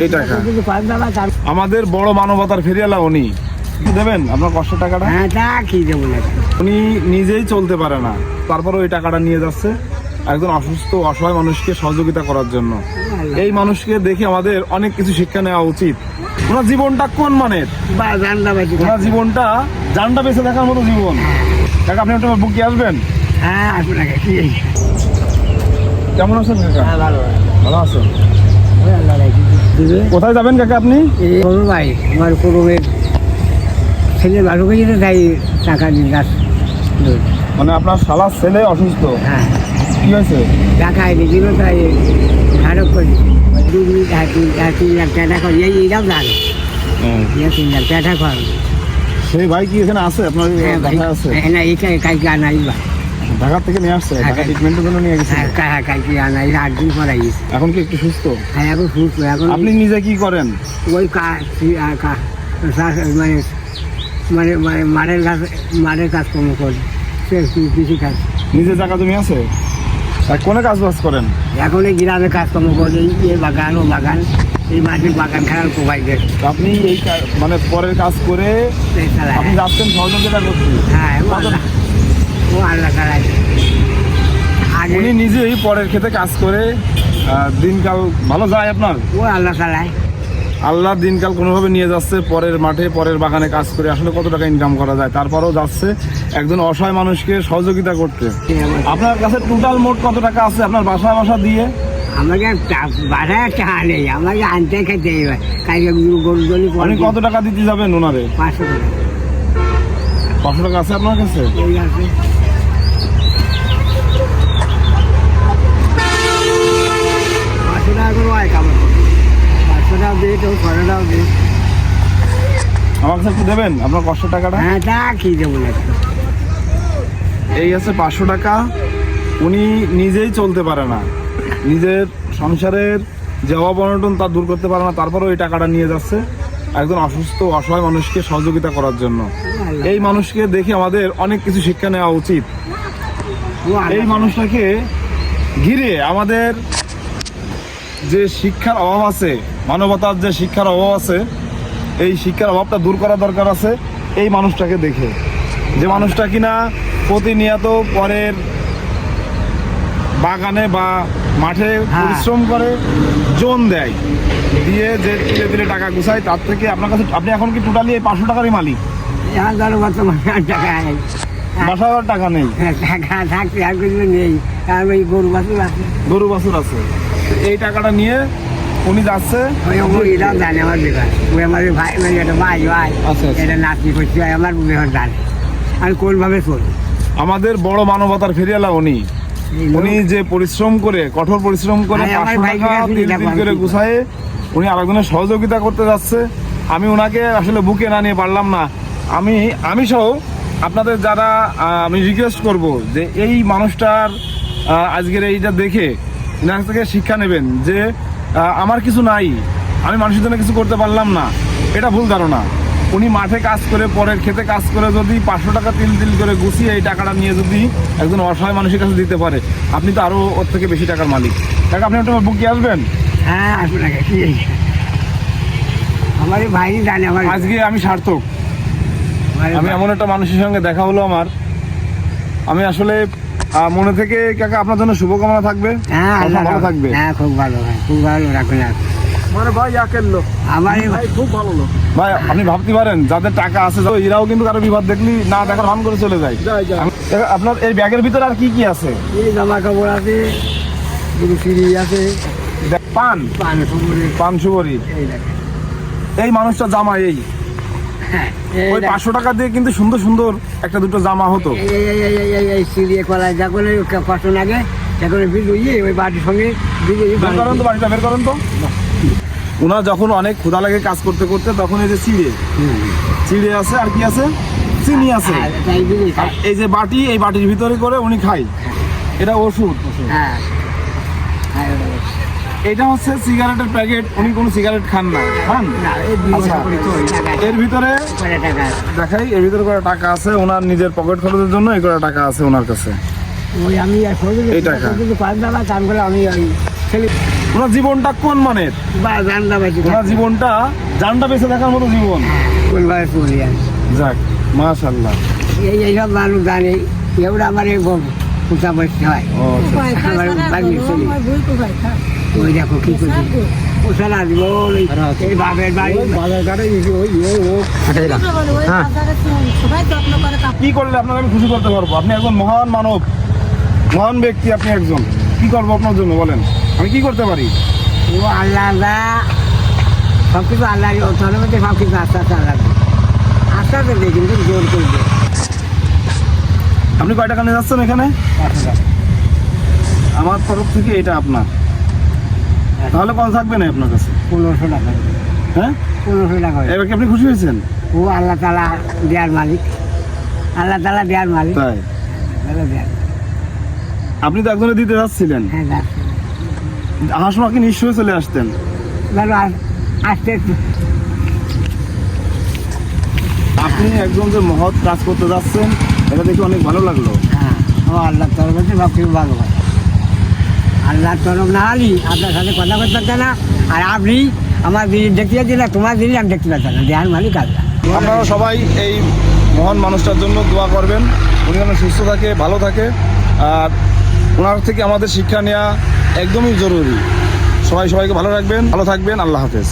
এই টাকা। আমাদের বড় মানবতার ফেরিয়ালা উনি। দেবেন আপনার কষ্টের টাকাটা? হ্যাঁ তা কি দেবো উনি নিজেই চলতে পারে না। তারপরে ওই টাকাটা নিয়ে যাচ্ছে একজন অসুস্থ অসহায় মানুষকে সহযোগিতা করার জন্য। এই মানুষকে দেখে আমাদের অনেক কিছু শিক্ষা নেওয়া উচিত। ওনার জীবনটা কোন মানের? ওনার জীবনটা জানটা বেঁচে দেখার মতো জীবন। কাকা আপনি একটা বুকে আসবেন? হ্যাঁ এই? কেমন আছেন কাকা? হ্যাঁ ভালো আছেন? দিবে। কোথায় যাবেন কাকা আপনি? ভাই আমার করবের ছেলে ভালো করে তাই টাকা দিন মানে আপনার শালার ছেলে অসুস্থ? হ্যাঁ। কি হয়েছে? টাকা এনে দিল তাই খারাপ করে দু মিনিট আর তিন লাখ টাকা করি এই এইটাও জান। তিন লাখ টাকা সেই ভাই কি এখানে আছে? আপনার হ্যাঁ ভাই। আছে? হ্যাঁ না এইটা কালকে আনাই বা ঢাকা থেকে নিয়ে আসছে হ্যাঁ, ঢাকা হ্যাঁ। ট্রিটমেন্টের জন্য নিয়ে গেছে। হ্যাঁ কা- কালকে আনাই আট দিন পর আইস এখন কি একটু সুস্থ? হ্যাঁ এখন সুস্থ এখন আপনি নিজে কি করেন? ওই কাজ মানে মানে মানে মাঠের কাজ মাঠের কাজকর্ম করি। সে কৃষি কাজ। নিজে জায়গা জমি আছে? আর কোনে কাজ বাজ করেন? এখন এই গ্রামে কাজকর্ম করি এই বাগান ও বাগান এই মাটির বাগান খেলার তো আপনি এই কা- মানে পরের কাজ করে আপনি যাচ্ছেন সহযোগিতা করতে হ্যাঁ ও আল্লাহ তালাই উনি নিজেই পরের ক্ষেতে কাজ করে দিনকাল ভালো যায় আপনার? ও আল্লাহ তালাই আল্লাহ দিনকাল কোনোভাবে নিয়ে যাচ্ছে পরের মাঠে পরের বাগানে কাজ করে আসলে কত টাকা ইনকাম করা যায়? তারপরেও যাচ্ছে একজন অসহায় মানুষকে সহযোগিতা করতে। আপনার কাছে টোটাল মোট কত টাকা আছে আপনার বাসা বাসা দিয়ে? আমাকে বাসায় টাকা নেই আমাকে আনতে খেতে কালকে গরু- গরু আপনি কত টাকা দিতে যাবেন ওনারে? পাঁচশো টাকা। পাঁচশো টাকা আছে আপনার কাছে এই আছে পাঁচশো টাকা করে হয় কামাই করতে। একটু দেবেন? আপনার টাকাটা? হ্যাঁ তা কি দেবো না এই আছে পাঁচশো টাকা। উনি নিজেই চলতে পারে না। নিজের সংসারের যে অভাব অনটন তা দূর করতে পারে না তারপরেও এই টাকাটা নিয়ে যাচ্ছে একজন অসুস্থ অসহায় মানুষকে সহযোগিতা করার জন্য। এই মানুষকে দেখে আমাদের অনেক কিছু শিক্ষা নেওয়া উচিত। এই মানুষটাকে ঘিরে আমাদের যে শিক্ষার অভাব আছে মানবতার যে শিক্ষার অভাব আছে এই শিক্ষার অভাবটা দূর করা দরকার আছে এই মানুষটাকে দেখে। যে মানুষটা কিনা প্রতিনিয়ত পরের বাগানে বা মাঠে হ্যাঁ। পরিশ্রম করে জোন দেয় দিয়ে যে ধীরে ধীরে টাকা গুছায় তার থেকে আপনার কাছে আপনি এখন কি টোটালি এই পাঁচশো টাকারই মালিক? ধরো টাকা নেই। হ্যাঁ, থাকতে আর কিছু নেই। আর ওই গরু বাছুর আছে। গরু বাছুর আছে। এই টাকাটা নিয়ে উনি যাচ্ছে? ওই ওই জানে আমার বেকার ওই আমার ভাই ওই একটা ভাই ভাই আচ্ছা, আচ্ছা। এটা নাতি করছে আমার বেকার জানে। আমি কোনভাবে চলি আমাদের বড় মানবতার ফেরিয়ালা উনি। উনি যে পরিশ্রম করে কঠোর পরিশ্রম করে পাঁচশো টাকা তিন করে গুছায়ে উনি আরেকজনের সহযোগিতা করতে যাচ্ছে। আমি ওনাকে আসলে বুকে না নিয়ে পারলাম না। আমি আমি সহ আপনাদের যারা আমি রিকোয়েস্ট করব যে এই মানুষটার আজকের এইটা দেখে এনার থেকে শিক্ষা নেবেন যে আমার কিছু নাই। আমি মানুষের জন্য কিছু করতে পারলাম না। এটা ভুল ধারণা। উনি মাঠে কাজ করে পরের খেতে কাজ করে যদি পাঁচশো টাকা তিল তিল করে গুছিয়ে এই টাকাটা নিয়ে যদি একজন অসহায় মানুষের কাছে দিতে পারে আপনি তো আরও ওর থেকে বেশি টাকার মালিক। টাকা আপনি একটা বুকে আসবেন? হ্যাঁ কি আমার ভাই জানে আমার আজকে আমি সার্থক। আমি এমন একটা মানুষের সঙ্গে দেখা হলো আমার। আমি আসলে মনে থেকে কাকা আপনার জন্য শুভকামনা থাকবে। হ্যাঁ আল্লাহ ভালো থাকবে। হ্যাঁ খুব ভালো ভাই খুব ভালো রাখুন মানে ভাই একের লোক। আমার ভাই খুব ভালো লোক। ভাই আপনি ভাবতে পারেন যাদের টাকা আছে এরাও কিন্তু কারও বিবাদ দেখলি না দেখার ভান করে চলে যায়। আপনার এই ব্যাগের ভিতরে আর কি কি আছে? এই জামা কাপড় আছে সিঁড়ি আছে। দেখ- পান? পান সুপুরি। পান সুবরি এই দেখেন। এই মানুষটা জামা এই। হ্যাঁ ওই পাঁচশো টাকা দিয়ে কিন্তু সুন্দর সুন্দর একটা দুটো জামা হতো। এই কলায় লাগে ভিজুইয়ে ওই বাড়ির সঙ্গে ভিজে বের করেন তো বাড়িটা বের করেন তো। ওনার যখন অনেক ক্ষুধা লাগে কাজ করতে করতে তখন এই যে চিড়ে চিড়ে আছে আর কি আছে? চিনি আছে। এই যে বাটি এই বাটির ভিতরে করে উনি খায়। এটা ওষুধ। হ্যাঁ। হ্যাঁ, এটা হচ্ছে সিগারেটের প্যাকেট উনি কোনো সিগারেট খান না। খান? আচ্ছা। এর ভিতরে। দেখাই এর ভিতরে করে টাকা আছে ওনার নিজের পকেট খরচের জন্য এই করে টাকা আছে ওনার কাছে? ওই আমি এই টাকা। ওনার জীবনটা কোন মানের? ওনার জীবনটা জানটা বেঁচে দেখার মতো জীবন। যাক মাশাল্লাহ এই এইসব মানুষ জানে এগুলো আমার এই পুষা বসতে হয় আচ্ছা। আমার ওই দেখো কি করছি? পোষা না দিব এই বাপের বাড়ি। বাজার ঘাটে ওই ও ও। কি করলে আপনাকে আমি খুশি করতে পারব? আপনি একজন মহান মানব মহান ব্যক্তি আপনি একজন। কি করব আপনার জন্য বলেন। আমি কি করতে পারি? ও আল্লাহ আল্লাহ। সব কিছু আল্লাহ সব কিছু আস্তে আস্তে আল্লাহ। আস্তে আস্তে কিন্তু জোর করে দেয় আপনি কয় টাকা নিয়ে যাচ্ছেন এখানে? আমার তরফ থেকে এটা আপনার। তাহলে কত থাকবে না আপনার কাছে? পনেরোশো টাকা। হ্যাঁ? পনেরোশো টাকা। এবার কি আপনি খুশি হয়েছেন? ও আল্লাহ তালা দেয়ার মালিক। আল্লাহ তালা দেয়ার মালিক। তাই? আপনি তো একজনে দিতে যাচ্ছিলেন। হ্যাঁ যাচ্ছে। সময় কি নিশ্চয়ই চলে আসতেন? আসতে আপনি একজন যে মহৎ কাজ করতে যাচ্ছেন এটা দেখে অনেক ভালো লাগল। হ্যাঁ ও আল্লাহ তরফ হচ্ছে সব কিছু ভালো হয়। আল্লাহ তরফ না আলি আপনার সাথে কথা বলতে পারছে না। আর আপনি আমার জিনিস দেখতে পাচ্ছি না তোমার জিনিস আমি দেখতে পাচ্ছি না। দেয়ার মালিক আল্লাহ। আপনারা সবাই এই মহান মানুষটার জন্য দোয়া করবেন। উনি যেন সুস্থ থাকে ভালো থাকে। আর ওনার থেকে আমাদের শিক্ষা নেওয়া একদমই জরুরি। সবাই সবাইকে ভালো রাখবেন ভালো থাকবেন। আল্লাহ হাফেজ।